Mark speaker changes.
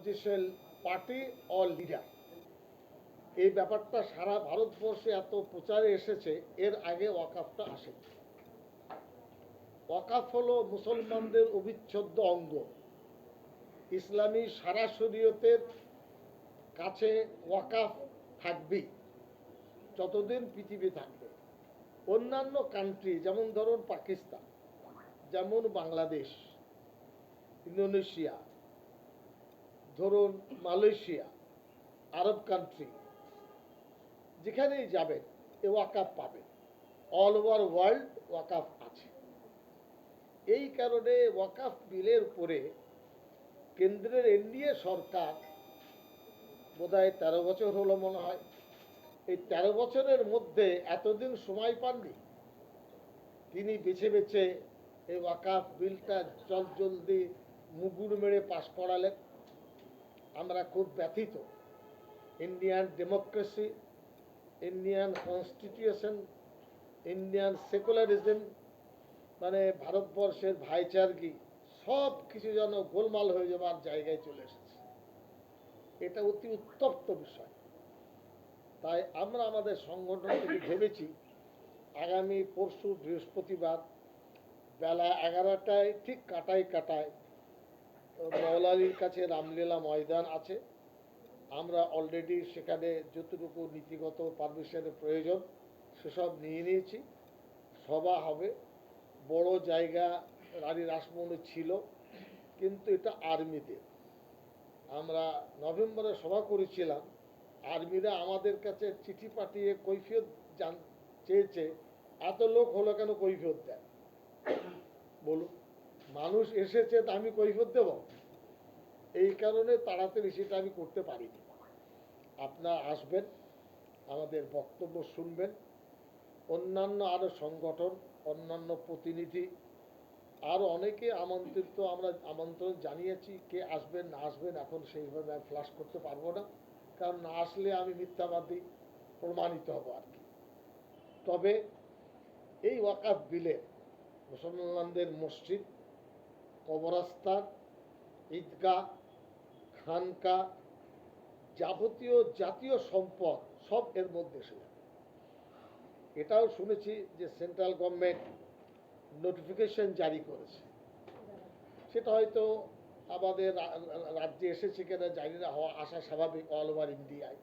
Speaker 1: Opposition party or leader এই ব্যাপারটা সারা ভারতবর্ষে এত প্রচারে এসেছে, এর আগে ওয়াকাফটা আসে ওয়াকাফ হলো মুসলমানদের অবিচ্ছেদ্য অঙ্গ। ইসলামী সারা শরীয়তের কাছে ওয়াকাফ থাকবেই, যতদিন পৃথিবী থাকবে। অন্যান্য কান্ট্রি যেমন ধরুন পাকিস্তান, যেমন বাংলাদেশ, ইন্দোনেশিয়া ধরুন মালয়েশিয়া, আরব কান্ট্রি যেখানেই যাবেন, এ ওয়াকাফ পাবেন। অল ওভার ওয়ার্ল্ড ওয়াকাফ আছে। এই কারণে ওয়াকাফ বিলের উপরে কেন্দ্রের এনডিএ সরকার বোধহয় তেরো বছর হলো মনে হয়। এই তেরো বছরের মধ্যে এতদিন সময় পাননি, তিনি বেছে বেছে এই ওয়াকাফ বিলটা জল জলদি মুগুর মেরে পাশ করালেন। আমরা খুব ব্যথিত। Indian democracy Indian constitution Indian secularism মানে ভারতবর্ষের ভাইচারগি সব কিছু যেন গোলমাল হয়ে যাবার জায়গায় চলে এসেছে। এটা অতি উত্তপ্ত বিষয়। তাই আমরা আমাদের সংগঠন থেকে ভেবেছি, আগামী পরশু বৃহস্পতিবার বেলা এগারোটায় ঠিক কাটায় কাটায় মৌলালির কাছে রামলীলা ময়দান আছে। আমরা অলরেডি সেখানে যতটুকু নীতিগত পারমিশনের প্রয়োজন, সেসব নিয়ে নিয়েছি। সভা হবে। বড় জায়গা রানী রাসমণি ছিল, কিন্তু এটা আর্মিতে আমরা নভেম্বরে সভা করেছিলাম। আর্মিরা আমাদের কাছে চিঠি পাঠিয়ে কৈফিয়ত জান, চেয়েছে, এত লোক হলো কেন কৈফিয়ত দেয়? বলুন। মানুষ এসেছে তা আমি কৈফিয়ত দেব। এই কারণে তাড়াতাড়ি সেটা আমি করতে পারিনি। আপনারা আসবেন, আমাদের বক্তব্য শুনবেন। অন্যান্য আরও সংগঠন, অন্যান্য প্রতিনিধি আরও অনেকে আমন্ত্রিত আমরা আমন্ত্রণ জানিয়েছি, কে আসবেন, না আসবেন, এখন সেইভাবে আমি ফ্লাশ করতে পারব না। কারণ না আসলে আমি মিথ্যাবাদী, প্রমাণিত হব আর কি। তবে এই ওয়াকাফ বিলে মুসলমানদের মসজিদ কবরস্থান, ঈদগাহ খানকা যাবতীয় জাতীয় সম্পদ সব এর মধ্যে এসে যাবে এটাও শুনেছি যে সেন্ট্রাল গভর্নমেন্ট নোটিফিকেশন জারি করেছে। সেটা হয়তো আমাদের রাজ্যে এসেছে কিনা জানি না, হওয়া আসা স্বাভাবিক অল ওভার ইন্ডিয়ায়